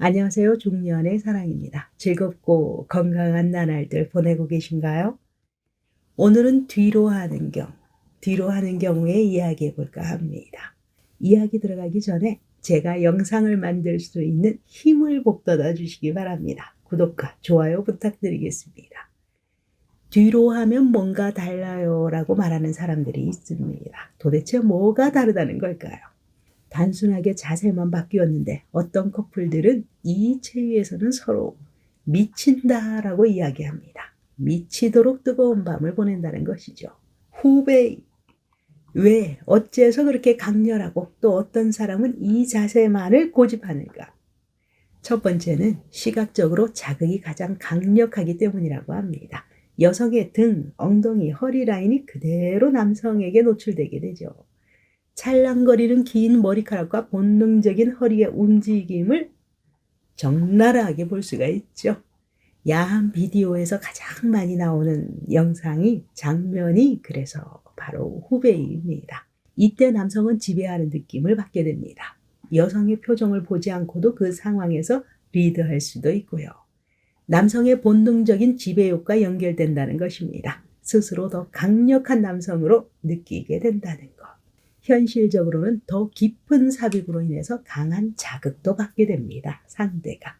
안녕하세요. 중년의 사랑입니다. 즐겁고 건강한 나날들 보내고 계신가요? 오늘은 뒤로 하는 경, 뒤로 하는 경우에 이야기해 볼까 합니다. 이야기 들어가기 전에 제가 영상을 만들 수 있는 힘을 북돋아 주시기 바랍니다. 구독과 좋아요 부탁드리겠습니다. 뒤로 하면 뭔가 달라요 라고 말하는 사람들이 있습니다. 도대체 뭐가 다르다는 걸까요? 단순하게 자세만 바뀌었는데 어떤 커플들은 이 체위에서는 서로 미친다라고 이야기합니다. 미치도록 뜨거운 밤을 보낸다는 것이죠. 후배 왜 어째서 그렇게 강렬하고 또 어떤 사람은 이 자세만을 고집하는가? 첫 번째는 시각적으로 자극이 가장 강력하기 때문이라고 합니다. 여성의 등, 엉덩이, 허리 라인이 그대로 남성에게 노출되게 되죠. 찰랑거리는 긴 머리카락과 본능적인 허리의 움직임을 적나라하게 볼 수가 있죠. 야한 비디오에서 가장 많이 나오는 영상이 장면이 그래서 바로 후배입니다. 이때 남성은 지배하는 느낌을 받게 됩니다. 여성의 표정을 보지 않고도 그 상황에서 리드할 수도 있고요. 남성의 본능적인 지배욕과 연결된다는 것입니다. 스스로 더 강력한 남성으로 느끼게 된다는 것. 현실적으로는 더 깊은 삽입으로 인해서 강한 자극도 받게 됩니다. 상대가.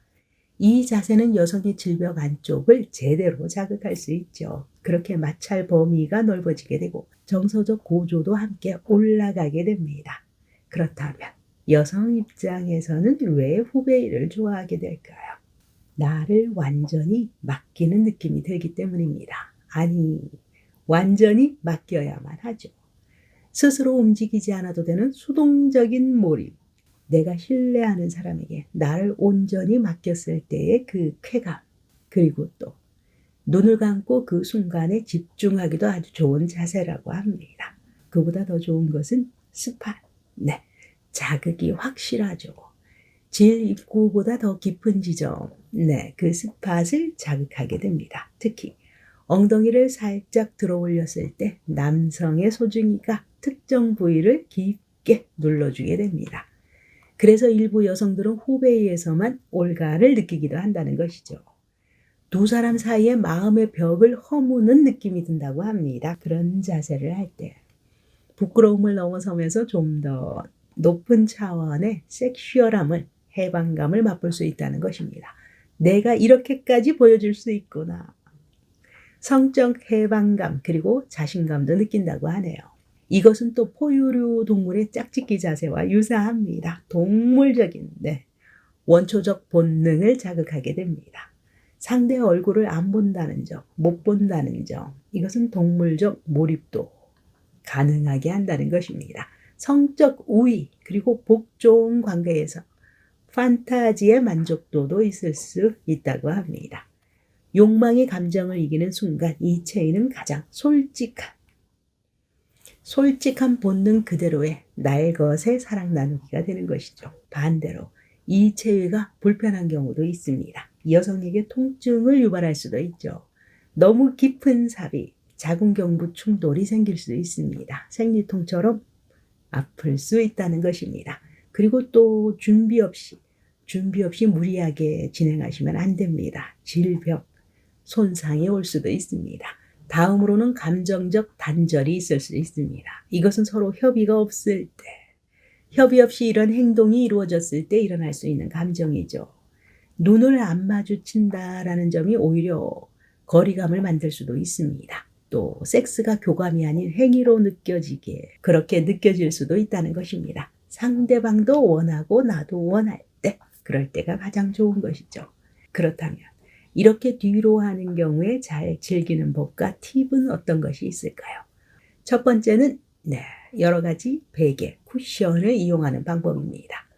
이 자세는 여성의 질벽 안쪽을 제대로 자극할 수 있죠. 그렇게 마찰 범위가 넓어지게 되고 정서적 고조도 함께 올라가게 됩니다. 그렇다면 여성 입장에서는 왜 후배를 좋아하게 될까요? 나를 완전히 맡기는 느낌이 들기 때문입니다. 아니, 완전히 맡겨야만 하죠. 스스로 움직이지 않아도 되는 수동적인 몰입. 내가 신뢰하는 사람에게 나를 온전히 맡겼을 때의 그 쾌감. 그리고 또 눈을 감고 그 순간에 집중하기도 아주 좋은 자세라고 합니다. 그보다 더 좋은 것은 스팟. 네. 자극이 확실하죠. 질 입구보다 더 깊은 지점. 네. 그 스팟을 자극하게 됩니다. 특히 엉덩이를 살짝 들어 올렸을 때 남성의 소중이가 특정 부위를 깊게 눌러주게 됩니다. 그래서 일부 여성들은 후배에서만 올가를 느끼기도 한다는 것이죠. 두 사람 사이에 마음의 벽을 허무는 느낌이 든다고 합니다. 그런 자세를 할 때. 부끄러움을 넘어서면서 좀 더 높은 차원의 섹슈얼함을, 해방감을 맛볼 수 있다는 것입니다. 내가 이렇게까지 보여줄 수 있구나. 성적 해방감 그리고 자신감도 느낀다고 하네요. 이것은 또 포유류 동물의 짝짓기 자세와 유사합니다. 동물적인 네. 원초적 본능을 자극하게 됩니다. 상대의 얼굴을 안 본다는 점, 못 본다는 점, 이것은 동물적 몰입도 가능하게 한다는 것입니다. 성적 우위, 그리고 복종 관계에서 판타지의 만족도도 있을 수 있다고 합니다. 욕망의 감정을 이기는 순간 이 체인은 가장 솔직한 솔직한 본능 그대로의 날 것의 사랑 나누기가 되는 것이죠. 반대로 이 체위가 불편한 경우도 있습니다. 여성에게 통증을 유발할 수도 있죠. 너무 깊은 삽입, 자궁경부 충돌이 생길 수 있습니다. 생리통처럼 아플 수 있다는 것입니다. 그리고 또 준비 없이, 준비 없이 무리하게 진행하시면 안 됩니다. 질병, 손상이 올 수도 있습니다. 다음으로는 감정적 단절이 있을 수 있습니다. 이것은 서로 협의가 없을 때, 협의 없이 이런 행동이 이루어졌을 때 일어날 수 있는 감정이죠. 눈을 안 마주친다라는 점이 오히려 거리감을 만들 수도 있습니다. 또 섹스가 교감이 아닌 행위로 느껴지게 그렇게 느껴질 수도 있다는 것입니다. 상대방도 원하고 나도 원할 때 그럴 때가 가장 좋은 것이죠. 그렇다면 이렇게 뒤로 하는 경우에 잘 즐기는 법과 팁은 어떤 것이 있을까요? 첫 번째는 네, 여러 가지 베개, 쿠션을 이용하는 방법입니다.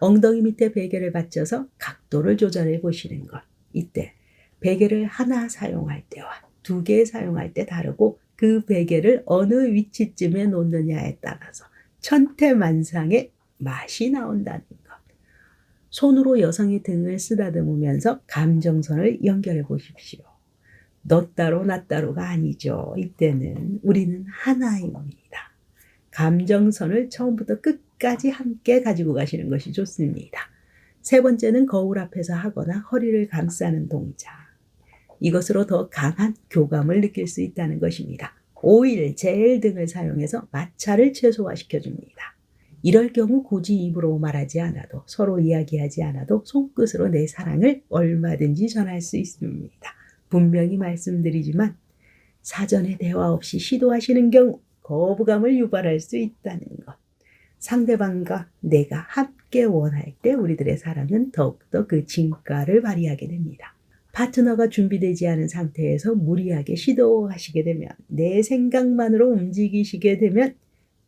엉덩이 밑에 베개를 받쳐서 각도를 조절해 보시는 것. 이때 베개를 하나 사용할 때와 두 개 사용할 때 다르고 그 베개를 어느 위치쯤에 놓느냐에 따라서 천태만상의 맛이 나온다는 것. 손으로 여성의 등을 쓰다듬으면서 감정선을 연결해 보십시오. 너 따로 나 따로가 아니죠. 이때는 우리는 하나입니다. 감정선을 처음부터 끝까지 함께 가지고 가시는 것이 좋습니다. 세 번째는 거울 앞에서 하거나 허리를 감싸는 동작. 이것으로 더 강한 교감을 느낄 수 있다는 것입니다. 오일, 젤 등을 사용해서 마찰을 최소화시켜 줍니다. 이럴 경우 굳이 입으로 말하지 않아도 서로 이야기하지 않아도 손끝으로 내 사랑을 얼마든지 전할 수 있습니다. 분명히 말씀드리지만 사전에 대화 없이 시도하시는 경우 거부감을 유발할 수 있다는 것. 상대방과 내가 함께 원할 때 우리들의 사랑은 더욱더 그 진가를 발휘하게 됩니다. 파트너가 준비되지 않은 상태에서 무리하게 시도하시게 되면 내 생각만으로 움직이시게 되면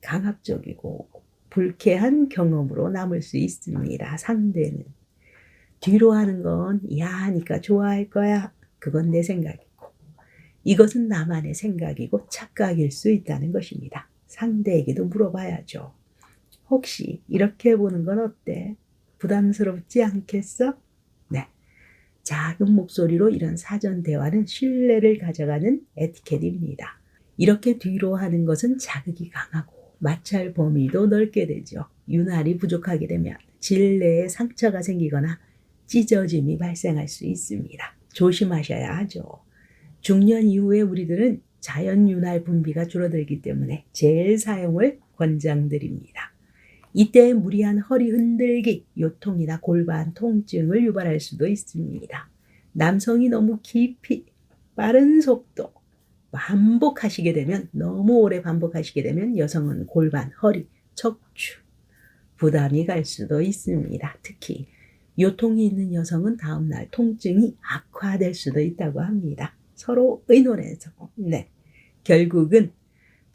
강압적이고 불쾌한 경험으로 남을 수 있습니다. 상대는 뒤로 하는 건 야 하니까 좋아할 거야. 그건 내 생각이고 이것은 나만의 생각이고 착각일 수 있다는 것입니다. 상대에게도 물어봐야죠. 혹시 이렇게 해보는 건 어때? 부담스럽지 않겠어? 네. 작은 목소리로 이런 사전 대화는 신뢰를 가져가는 에티켓입니다. 이렇게 뒤로 하는 것은 자극이 강하고 마찰 범위도 넓게 되죠. 윤활이 부족하게 되면 질내에 상처가 생기거나 찢어짐이 발생할 수 있습니다. 조심하셔야 하죠. 중년 이후에 우리들은 자연 윤활 분비가 줄어들기 때문에 젤 사용을 권장드립니다. 이때 무리한 허리 흔들기, 요통이나 골반 통증을 유발할 수도 있습니다. 남성이 너무 깊이, 빠른 속도, 반복하시게 되면, 너무 오래 반복하시게 되면 여성은 골반, 허리, 척추, 부담이 갈 수도 있습니다. 특히 요통이 있는 여성은 다음날 통증이 악화될 수도 있다고 합니다. 서로 의논해서, 네. 결국은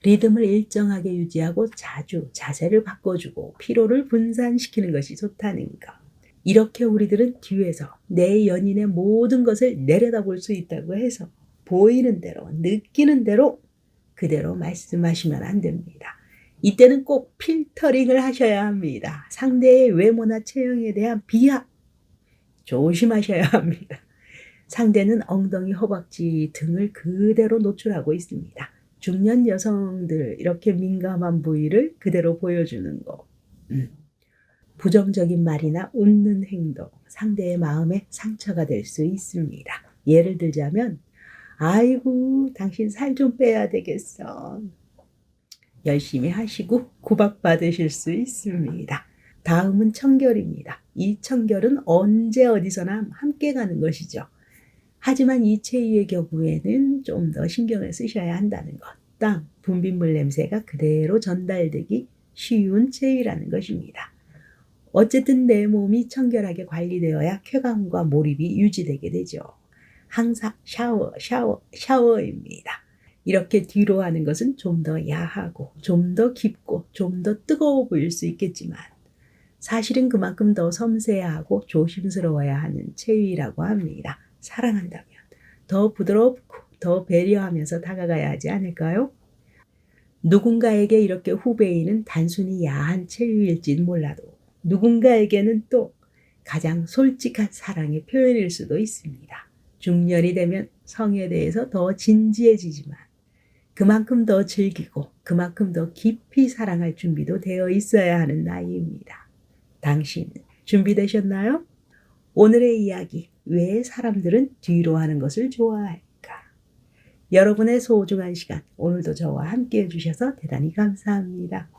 리듬을 일정하게 유지하고 자주 자세를 바꿔주고 피로를 분산시키는 것이 좋다는 것. 이렇게 우리들은 뒤에서 내 연인의 모든 것을 내려다볼 수 있다고 해서 보이는 대로, 느끼는 대로 그대로 말씀하시면 안 됩니다. 이때는 꼭 필터링을 하셔야 합니다. 상대의 외모나 체형에 대한 비하 조심하셔야 합니다. 상대는 엉덩이, 허벅지 등을 그대로 노출하고 있습니다. 중년 여성들 이렇게 민감한 부위를 그대로 보여주는 거. 음. 부정적인 말이나 웃는 행동, 상대의 마음에 상처가 될 수 있습니다. 예를 들자면, 아이고, 당신 살 좀 빼야 되겠어. 열심히 하시고 구박받으실 수 있습니다. 다음은 청결입니다. 이 청결은 언제 어디서나 함께 가는 것이죠. 하지만 이 체위의 경우에는 좀 더 신경을 쓰셔야 한다는 것. 땅, 분비물 냄새가 그대로 전달되기 쉬운 체위라는 것입니다. 어쨌든 내 몸이 청결하게 관리되어야 쾌감과 몰입이 유지되게 되죠. 항상 샤워, 샤워, 샤워입니다. 이렇게 뒤로 하는 것은 좀 더 야하고, 좀 더 깊고, 좀 더 뜨거워 보일 수 있겠지만, 사실은 그만큼 더 섬세하고 조심스러워야 하는 체위라고 합니다. 사랑한다면 더 부드럽고 더 배려하면서 다가가야 하지 않을까요? 누군가에게 이렇게 후배인은 단순히 야한 체위일진 몰라도 누군가에게는 또 가장 솔직한 사랑의 표현일 수도 있습니다. 중년이 되면 성에 대해서 더 진지해지지만 그만큼 더 즐기고 그만큼 더 깊이 사랑할 준비도 되어 있어야 하는 나이입니다. 당신 준비되셨나요? 오늘의 이야기, 왜 사람들은 뒤로 하는 것을 좋아할까? 여러분의 소중한 시간, 오늘도 저와 함께 해주셔서 대단히 감사합니다.